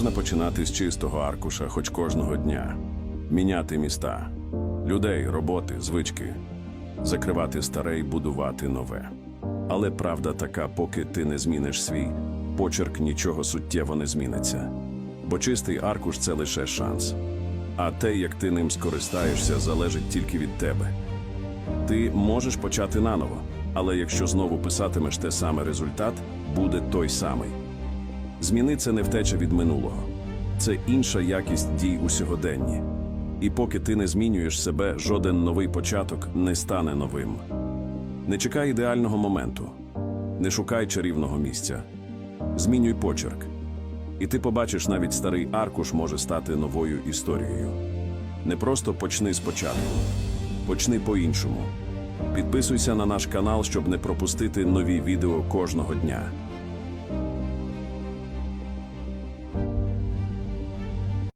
Можна починати з чистого аркуша хоч кожного дня, міняти міста, людей, роботи, звички, закривати старе і будувати нове. Але правда така, поки ти не зміниш свій почерк, нічого суттєво не зміниться. Бо чистий аркуш це лише шанс. А те, як ти ним скористаєшся, залежить тільки від тебе. Ти можеш почати наново, але якщо знову писатимеш те саме результат, буде той самий. Зміни це не втеча від минулого, це інша якість дій у сьогоденні. І поки ти не змінюєш себе, жоден новий початок не стане новим. Не чекай ідеального моменту, не шукай чарівного місця. Змінюй почерк. І ти побачиш, навіть старий аркуш може стати новою історією. Не просто почни спочатку, почни по-іншому. Підписуйся на наш канал, щоб не пропустити нові відео кожного дня.